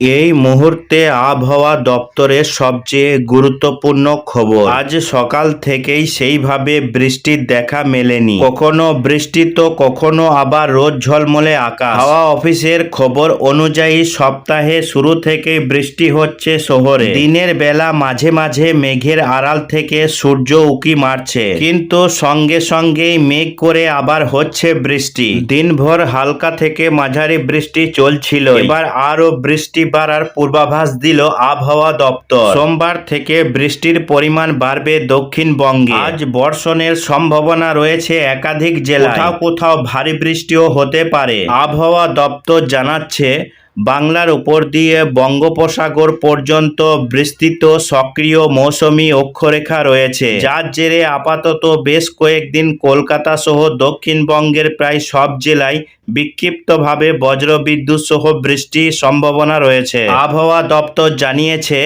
এই মুহূর্তে আবহাওয়া দপ্তরের সবচেয়ে গুরুত্বপূর্ণ খবর। আজ সকাল থেকেই সেইভাবে বৃষ্টির দেখা মেলেনি। কখনো বৃষ্টি তো কখনো আবার রোদ ঝলমলে আকাশ। হাওয়া অফিসের খবর অনুযায়ী সপ্তাহে শুরু থেকেই বৃষ্টি হচ্ছে শহরে। দিনের বেলা মাঝে মাঝে মেঘের আড়াল থেকে সূর্য উকি মারছে। কিন্তু সঙ্গে সঙ্গেই মেঘ করে আবার হচ্ছে বৃষ্টি। দিনভর হালকা থেকে মাঝারি বৃষ্টি চলছিল। এবার আরও বৃষ্টি বাড়ার পূর্বাভাস দিল আবহাওয়া দপ্তর। সোমবার থেকে বৃষ্টির পরিমাণ বাড়বে দক্ষিণবঙ্গে। আজ বর্ষণের সম্ভাবনা রয়েছে একাধিক জেলায়। কোথাও কোথাও ভারী বৃষ্টিও হতে পারে। আবহাওয়া দপ্তর জানাচ্ছে বাংলার উপর দিয়ে বঙ্গোপসাগর পর্যন্ত বিস্তৃত সক্রিয় মৌসুমি অক্ষরেখা রয়েছে। যার জেরে আপাতত বেশ কয়েকদিন কলকাতা সহ দক্ষিণবঙ্গের প্রায় সব জেলায় বিক্ষিপ্তভাবে বজ্রবিদ্যুৎ সহ বৃষ্টির সম্ভাবনা রয়েছে। আবহাওয়া দপ্তর জানিয়েছে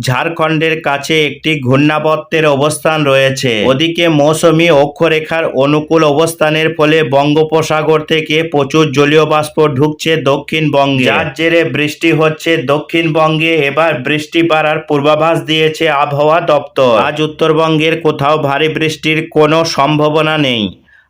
ঝাড়খণ্ডের কাছে একটি ঘূর্ণাবর্তের অবস্থান রয়েছে। ওদিকে মৌসুমী অক্ষরেখার অনুকূল অবস্থানের ফলে বঙ্গোপসাগর থেকে প্রচুর জলীয় বাষ্প ঢুকছে দক্ষিণবঙ্গে। যার জেরে বৃষ্টি হচ্ছে দক্ষিণবঙ্গে। এবার বৃষ্টি বাড়ার পূর্বাভাস দিয়েছে আবহাওয়া দপ্তর। আজ উত্তরবঙ্গের কোথাও ভারী বৃষ্টির কোনো সম্ভাবনা নেই।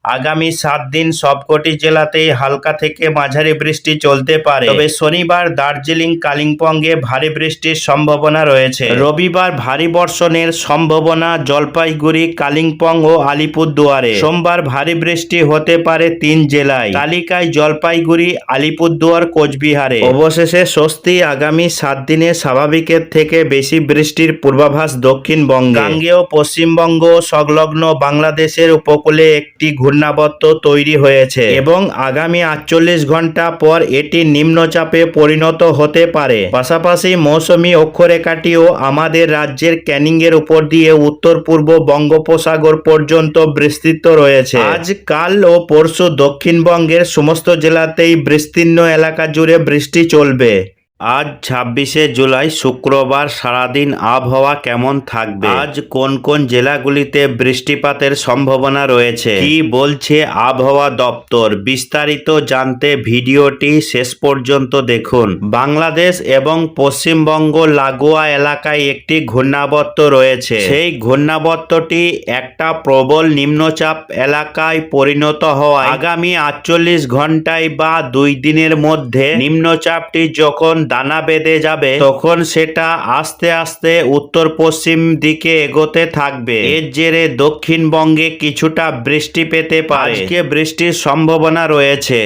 আগামী সাত দিন সবকটি জেলাতেই হালকা থেকে মাঝারি বৃষ্টি চলতে পারে। তবে শনিবার দার্জিলিং, কালিম্পংয়ে ভারী বৃষ্টির সম্ভাবনা রয়েছে। রবিবার ভারী বর্ষণের সম্ভাবনা জলপাইগুড়ি, কালিম্পং ও আলিপুরদুয়ারে। সোমবার ভারী বৃষ্টি হতে পারে তিন জেলায়। তালিকায় জলপাইগুড়ি, আলিপুরদুয়ার, কোচবিহারে। অবশেষে স্বস্তি আগামী সাত দিনে স্বাভাবিকের থেকে বেশি বৃষ্টির পূর্বাভাস দক্ষিণবঙ্গে। গাঙ্গেয় পশ্চিমবঙ্গ সংলগ্ন বাংলাদেশের উপকূলে একটি ঘূর্ণাবর্ত তৈরি হয়েছে এবং আগামী আটচল্লিশ ঘণ্টা পর এটি নিম্নচাপে পরিণত হতে পারে। পাশাপাশি মৌসুমি অক্ষরেখাটিও আমাদের রাজ্যের ক্যানিং এর উপর দিয়ে উত্তর পূর্ব বঙ্গোপসাগর পর্যন্ত বিস্তৃত রয়েছে। আজ, কাল ও পরশু দক্ষিণবঙ্গের সমস্ত জেলাতেই বিস্তীর্ণ এলাকা জুড়ে বৃষ্টি চলবে। আজ ছাব্বিশে জুলাই শুক্রবার সারাদিন আবহাওয়া কেমন থাকবে? আজ কোন কোন জেলাগুলিতে বৃষ্টিপাতের সম্ভাবনা রয়েছে? কি বলছে আবহাওয়া দপ্তর? বিস্তারিত জানতে ভিডিওটি শেষ পর্যন্ত দেখুন। বাংলাদেশ এবং পশ্চিমবঙ্গ লাগোয়া এলাকায় একটি ঘূর্ণাবর্ত রয়েছে। সেই ঘূর্ণাবর্তটি একটা প্রবল নিম্নচাপ এলাকায় পরিণত হওয়ায় আগামী আটচল্লিশ ঘন্টায় বা দুই দিনের মধ্যে নিম্নচাপটি যখন দানা বেঁধে যাবে, তখন সেটা আস্তে আস্তে উত্তর পশ্চিম দিকে এগোতে থাকবে। এর জেরে দক্ষিণবঙ্গে কিছুটা বৃষ্টি পেতে পারে। আজকে বৃষ্টির সম্ভাবনা রয়েছে।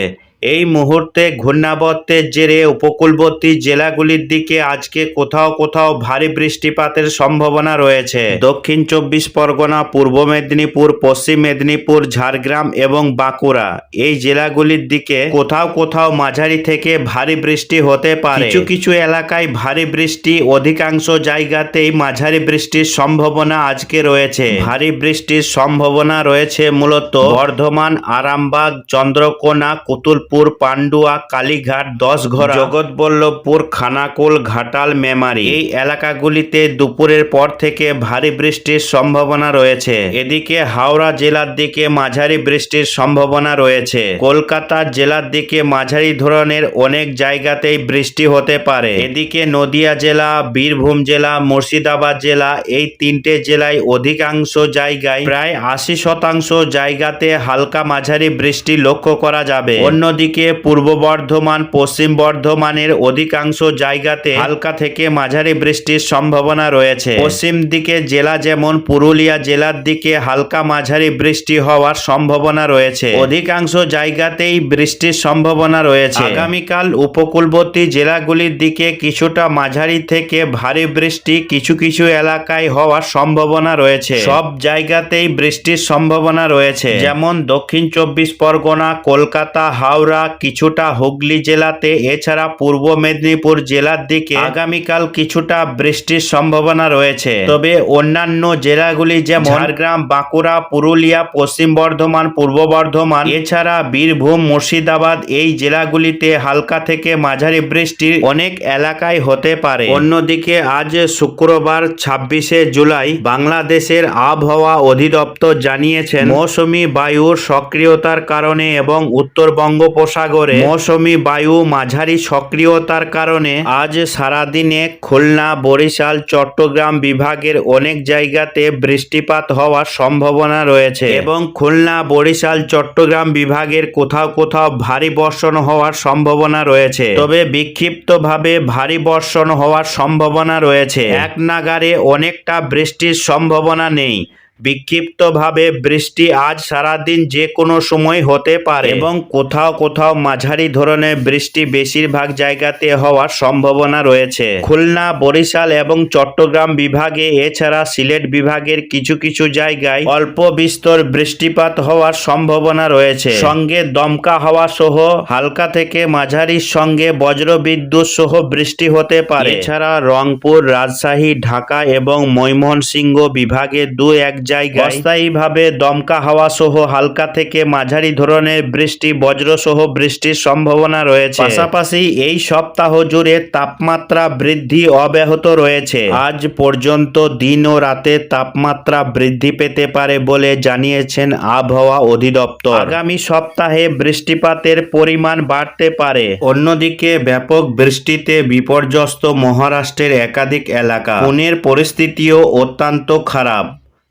এই মুহূর্তে ঘূর্ণাবর্তের জেরে উপকূলবর্তী জেলাগুলির দিকে আজকে কোথাও কোথাও ভারী বৃষ্টিপাতের সম্ভাবনা রয়েছে। দক্ষিণ চব্বিশ পরগনা, পূর্ব মেদিনীপুর, পশ্চিম মেদিনীপুর, ঝাড়গ্রাম এবং বাঁকুড়া এই জেলাগুলির দিকে কোথাও কোথাও মাঝারি থেকে ভারী বৃষ্টি হতে পারে। কিছু কিছু এলাকায় ভারী বৃষ্টি, অধিকাংশ জায়গাতেই মাঝারি বৃষ্টির সম্ভাবনা আজকে রয়েছে। ভারী বৃষ্টির সম্ভাবনা রয়েছে মূলত বর্ধমান, আরামবাগ, চন্দ্রকোনা, কুতুলপুর পান্ডুয়া, কালীঘাট, দশঘর, জগৎবল্লভপুর, খানাকুল, ঘাটাল, মেমারি। এই এলাকাগুলিতে দুপুরের পর থেকে ভারী বৃষ্টির সম্ভাবনা রয়েছে। এদিকে হাওড়া জেলার দিকে মাঝারি বৃষ্টির সম্ভাবনা রয়েছে। কলকাতা জেলার দিকে মাঝারি ধরনের অনেক জায়গাতেই বৃষ্টি হতে পারে। এদিকে নদিয়া জেলা, বীরভূম জেলা, মুর্শিদাবাদ জেলা এই তিনটে জেলায় অধিকাংশ জায়গায় প্রায় আশি শতাংশ জায়গাতে হালকা মাঝারি বৃষ্টি লক্ষ্য করা যাবে। অন্যদিকে পূর্ব বর্ধমান, পশ্চিম বর্ধমানের অধিকাংশ জায়গাতে হালকা থেকে মাঝারি বৃষ্টির সম্ভাবনা রয়েছে। পশ্চিম দিকে জেলা যেমন পুরুলিয়া জেলার দিকে হালকা মাঝারি বৃষ্টি হওয়ার সম্ভাবনা রয়েছে। অধিকাংশ জায়গাতেই বৃষ্টির সম্ভাবনা রয়েছে। আগামীকাল উপকূলবর্তী জেলাগুলির দিকে কিছুটা মাঝারি থেকে ভারী বৃষ্টি কিছু কিছু এলাকায় হওয়ার সম্ভাবনা রয়েছে। সব জায়গাতেই বৃষ্টির সম্ভাবনা রয়েছে। যেমন দক্ষিণ চব্বিশ পরগনা, কলকাতা, হাওড়া কিছুটা হুগলি জেলাতে, এছাড়া পূর্ব মেদিনীপুর জেলার দিকে আগামীকাল কিছুটা বৃষ্টির সম্ভাবনা রয়েছে। তবে অন্যান্য জেলাগুলি যেমন ঝাড়গ্রাম, বাঁকুড়া, পুরুলিয়া, পশ্চিম বর্ধমান, পূর্ব বর্ধমান, এছাড়া বীরভূম, মুর্শিদাবাদ এই জেলাগুলিতে হালকা থেকে মাঝারি বৃষ্টির অনেক এলাকায় হতে পারে। অন্যদিকে আজ শুক্রবার ছাব্বিশে জুলাই বাংলাদেশের আবহাওয়া অধিদপ্তর জানিয়েছেন, মৌসুমি বায়ুর সক্রিয়তার কারণে এবং উত্তর বঙ্গোপসাগর বঙ্গোপসাগরে মৌসুমি বায়ু মাঝারি সক্রিয়তার কারণে আজ সারাদিনে খুলনা, বরিশাল, চট্টগ্রাম বিভাগের অনেক জায়গাতে বৃষ্টিপাত হওয়ার সম্ভাবনা রয়েছে এবং খুলনা, বরিশাল, চট্টগ্রাম বিভাগের কোথাও কোথাও ভারী বর্ষণ হওয়ার সম্ভাবনা রয়েছে। তবে বিক্ষিপ্তভাবে ভারী বর্ষণ হওয়ার সম্ভাবনা রয়েছে। এক নাগারে অনেকটা বৃষ্টির সম্ভাবনা নেই। বিক্ষিপ্তভাবে বৃষ্টি আজ সারাদিন যে কোনো সময় হতে পারে। এবং কোথাও কোথাও মাঝারি ধরনের বৃষ্টি বেশিরভাগ জায়গাতে হওয়ার সম্ভাবনা রয়েছে। খুলনা, বরিশাল এবং চট্টগ্রাম বিভাগে, এছাড়া সিলেট বিভাগের কিছু কিছু জায়গায় অল্প বিস্তর বৃষ্টিপাত হওয়ার সম্ভাবনা রয়েছে। সঙ্গে দমকা হাওয়া সহ হালকা থেকে মাঝারির সঙ্গে বজ্রবিদ্যুৎ সহ বৃষ্টি হতে পারে। এছাড়া রংপুর, রাজশাহী, ঢাকা এবং ময়মনসিংহ বিভাগে দু এক জায়গায় অস্থায়ীভাবে দমকা হাওয়া সহ হালকা থেকে মাঝারি ধরনের বৃষ্টি বজ্র সহ বৃষ্টির সম্ভাবনা রয়েছে। পাশাপাশি এই সপ্তাহ জুড়ে তাপমাত্রা বৃদ্ধি অব্যাহত রয়েছে। আজ পর্যন্ত দিন ও রাতে তাপমাত্রা বৃদ্ধি পেতে পারে বলে জানিয়েছেন আবহাওয়া অধিদপ্তর। আগামী সপ্তাহে বৃষ্টিপাতের পরিমাণ বাড়তে পারে। অন্যদিকে ব্যাপক বৃষ্টিতে বিপর্যস্ত মহারাষ্ট্রের একাধিক এলাকা। পুনের পরিস্থিতিও অত্যন্ত খারাপ।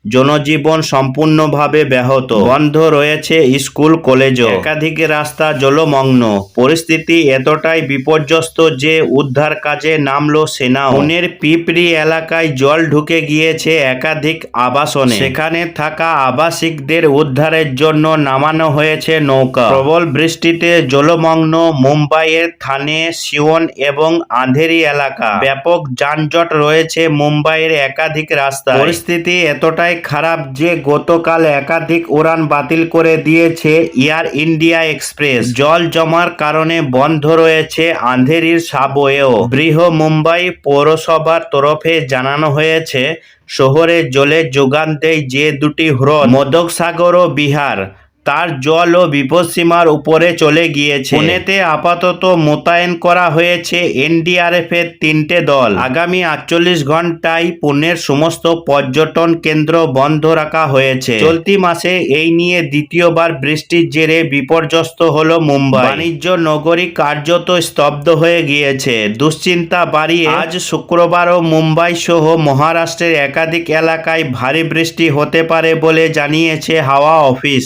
জনজীবন সম্পূর্ণভাবে ব্যাহত। বন্ধ রয়েছে স্কুল, কলেজও। একাধিক রাস্তা জলমগ্ন। পরিস্থিতি এতটাই বিপর্যস্ত যে উদ্ধার কাজে নামলো সেনা। পুনের পিপরি এলাকায় জল ঢুকে গিয়েছে একাধিক আবাসনে। সেখানে থাকা আবাসিকদের উদ্ধারের জন্য নামানো হয়েছে নৌকা। প্রবল বৃষ্টিতে জলমগ্ন মুম্বাইয়ের থানে সিওন এবং আন্ধেরি এলাকা। ব্যাপক যানজট রয়েছে মুম্বাইয়ের একাধিক রাস্তা পরিস্থিতি এতটাই খারাপ যে গতকাল একাধিক উড়ান বাতিল করে দিয়েছে এয়ার ইন্ডিয়া এক্সপ্রেস। জল জমার কারণে বন্ধ রয়েছে আন্ধেরির সাবওয়েও। বৃহ মুম্বাই পৌরসভার তরফে জানানো হয়েছে, শহরে জলে যোগান দেয় যে দুটি হ্রদ মোদক সাগর ও বিহার। তার জল ও বিপদসীমার উপরে চলে গিয়েছে। পুনেতে আপাতত মোতায়েন করা হয়েছে এনডিআরএফ এর তিনটে দল। আগামী আটচল্লিশ ঘন্টায় পুনের সমস্ত পর্যটন কেন্দ্র বন্ধ রাখা হয়েছে। চলতি মাসে এই নিয়ে দ্বিতীয়বার বৃষ্টির জেরে বিপর্যস্ত হল মুম্বাই। বাণিজ্য নগরী কার্যত স্তব্ধ হয়ে গিয়েছে। দুশ্চিন্তা বাড়িয়ে আজ শুক্রবারও মুম্বাই সহ মহারাষ্ট্রের একাধিক এলাকায় ভারী বৃষ্টি হতে পারে বলে জানিয়েছে হাওয়া অফিস।